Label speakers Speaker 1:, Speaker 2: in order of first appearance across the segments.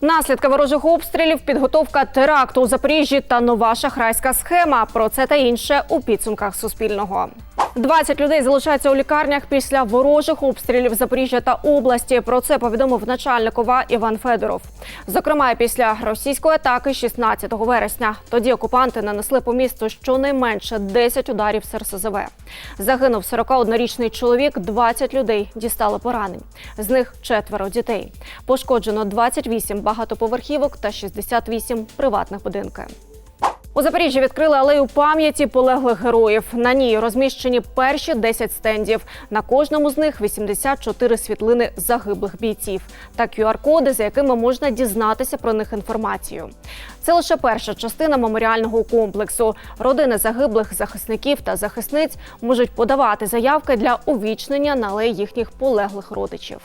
Speaker 1: Наслідки ворожих обстрілів, підготовка теракту у Запоріжжі та нова шахрайська схема. Про це та інше у підсумках Суспільного. 20 людей залишаються у лікарнях після ворожих обстрілів Запоріжжя та області. Про це повідомив начальник ОВА Іван Федоров. Зокрема, після російської атаки 16 вересня. Тоді окупанти нанесли по місту щонайменше 10 ударів з РСЗВ. Загинув 41-річний чоловік, 20 людей дістали поранень. З них четверо дітей. Пошкоджено 28 багатоповерхівок та 68 приватних будинків. У Запоріжжі відкрили алею пам'яті полеглих героїв. На ній розміщені перші 10 стендів. На кожному з них 84 світлини загиблих бійців та QR-коди, за якими можна дізнатися про них інформацію. Це лише перша частина меморіального комплексу. Родини загиблих захисників та захисниць можуть подавати заявки для увічнення на алеї їхніх полеглих родичів.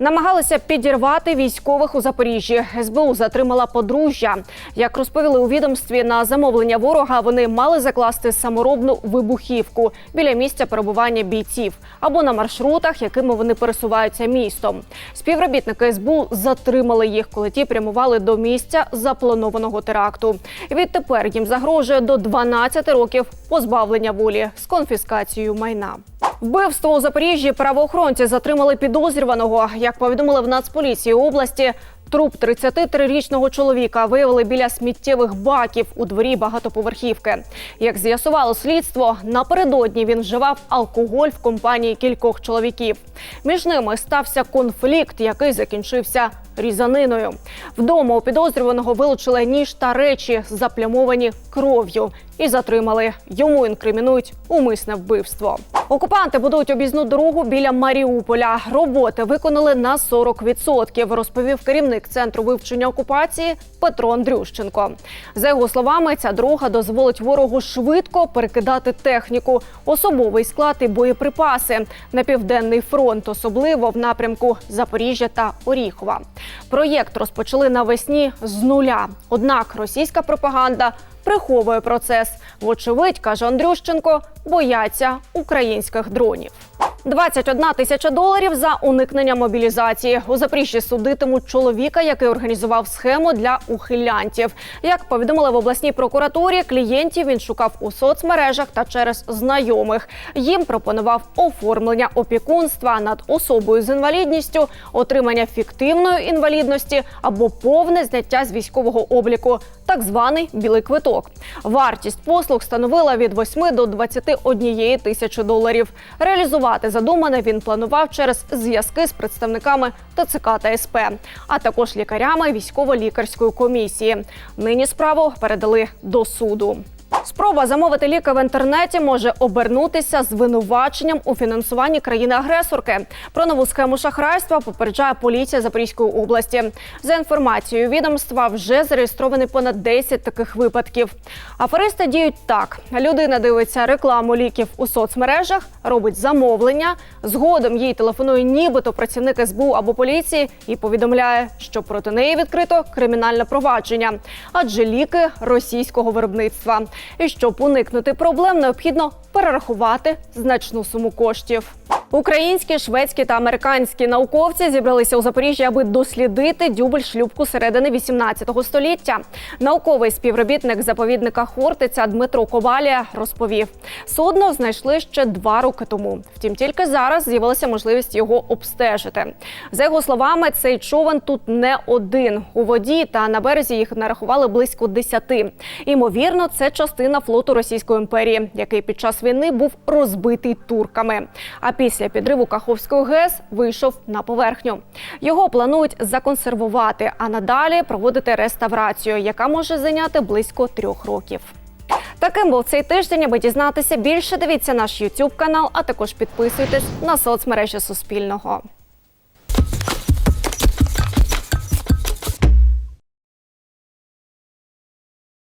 Speaker 1: Намагалися підірвати військових у Запоріжжі. СБУ затримала подружжя. Як розповіли у відомстві, на замовлення ворога вони мали закласти саморобну вибухівку біля місця перебування бійців або на маршрутах, якими вони пересуваються містом. Співробітники СБУ затримали їх, коли ті прямували до місця запланованого теракту. Відтепер їм загрожує до 12 років позбавлення волі з конфіскацією майна. Вбивство у Запоріжжі правоохоронці затримали підозрюваного. Як повідомили в Нацполіції області, труп 33-річного чоловіка виявили біля сміттєвих баків у дворі багатоповерхівки. Як з'ясувало слідство, напередодні він вживав алкоголь в компанії кількох чоловіків. Між ними стався конфлікт, який закінчився різаниною. Вдома у підозрюваного вилучили ніж та речі, заплямовані кров'ю, і затримали. Йому інкримінують умисне вбивство. Окупанти будують об'їзну дорогу біля Маріуполя. Роботи виконали на 40%, розповів керівник центру вивчення окупації Петро Андрющенко. За його словами, ця дорога дозволить ворогу швидко перекидати техніку, особовий склад і боєприпаси на південний фронт, особливо в напрямку Запоріжжя та Оріхова. Проєкт розпочали навесні з нуля. Однак російська пропаганда приховує процес. Вочевидь, каже Андрющенко, бояться українських дронів. 21 тисяча доларів за уникнення мобілізації. У Запоріжжі судитимуть чоловіка, який організував схему для ухилянтів. Як повідомили в обласній прокуратурі, клієнтів він шукав у соцмережах та через знайомих. Їм пропонував оформлення опікунства над особою з інвалідністю, отримання фіктивної інвалідності або повне зняття з військового обліку, так званий білий квиток. Вартість послуг становила від 8 до 21 тисячі доларів. Реалізувати задумане він планував через зв'язки з представниками ТЦК та СП, а також лікарями військово-лікарської комісії. Нині справу передали до суду. Спроба замовити ліки в інтернеті може обернутися звинуваченням у фінансуванні країни-агресорки. Про нову схему шахрайства попереджає поліція Запорізької області. За інформацією відомства, вже зареєстровані понад 10 таких випадків. Аферисти діють так: людина дивиться рекламу ліків у соцмережах, робить замовлення. Згодом їй телефонує нібито працівник СБУ або поліції і повідомляє, що проти неї відкрито кримінальне провадження, адже ліки російського виробництва. І щоб уникнути проблем, необхідно перерахувати значну суму коштів. Українські, шведські та американські науковці зібралися у Запоріжжі, аби дослідити дюбель шлюбку середини 18 століття. Науковий співробітник заповідника Хортиця Дмитро Ковалія розповів, судно знайшли ще два роки тому. Втім, тільки зараз з'явилася можливість його обстежити. За його словами, цей човен тут не один у воді, та на березі їх нарахували близько десяти. Імовірно, це частина флоту Російської імперії, який під час війни був розбитий турками. А після підриву Каховської ГЕС вийшов на поверхню. Його планують законсервувати, а надалі проводити реставрацію, яка може зайняти близько трьох років. Таким був цей тиждень. Аби дізнатися більше, дивіться наш YouTube канал, а також підписуйтесь на соцмережі Суспільного.